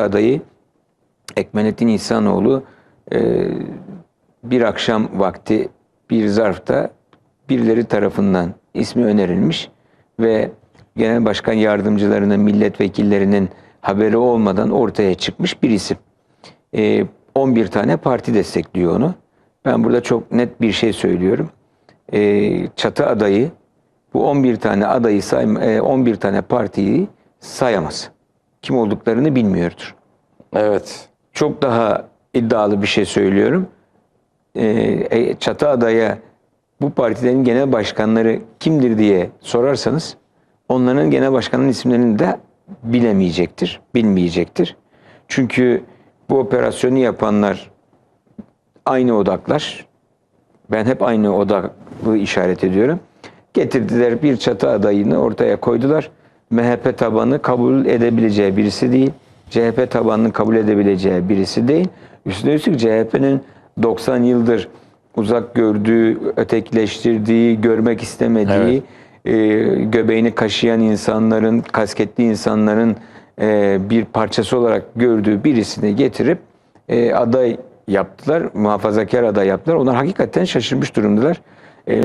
Çatı adayı Ekmenettin İhsanoğlu e, bir akşam vakti bir zarfta birileri tarafından ismi önerilmiş ve genel başkan yardımcılarının, milletvekillerinin haberi olmadan ortaya çıkmış bir isim. E, 11 tane parti destekliyor onu. Ben burada çok net bir şey söylüyorum. E, çatı adayı bu 11 tane adayı say, e, 11 tane partiyi sayamaz. Kim olduklarını bilmiyordur. Evet. Çok daha iddialı bir şey söylüyorum. E, e, çatı adaya bu partilerin genel başkanları kimdir diye sorarsanız onların genel başkanının isimlerini de bilemeyecektir, bilmeyecektir. Çünkü bu operasyonu yapanlar aynı odaklar. Ben hep aynı odaklı işaret ediyorum. Getirdiler bir çatı adayını ortaya koydular. MHP tabanı kabul edebileceği birisi değil. CHP tabanını kabul edebileceği birisi değil. Üstüne üstlük CHP'nin 90 yıldır uzak gördüğü, ötekileştirdiği, görmek istemediği, e, göbeğini kaşıyan insanların, kasketli insanların e, bir parçası olarak gördüğü birisini getirip e, aday yaptılar. Muhafazakar aday yaptılar. Onlar hakikaten şaşırmış durumdalar. E,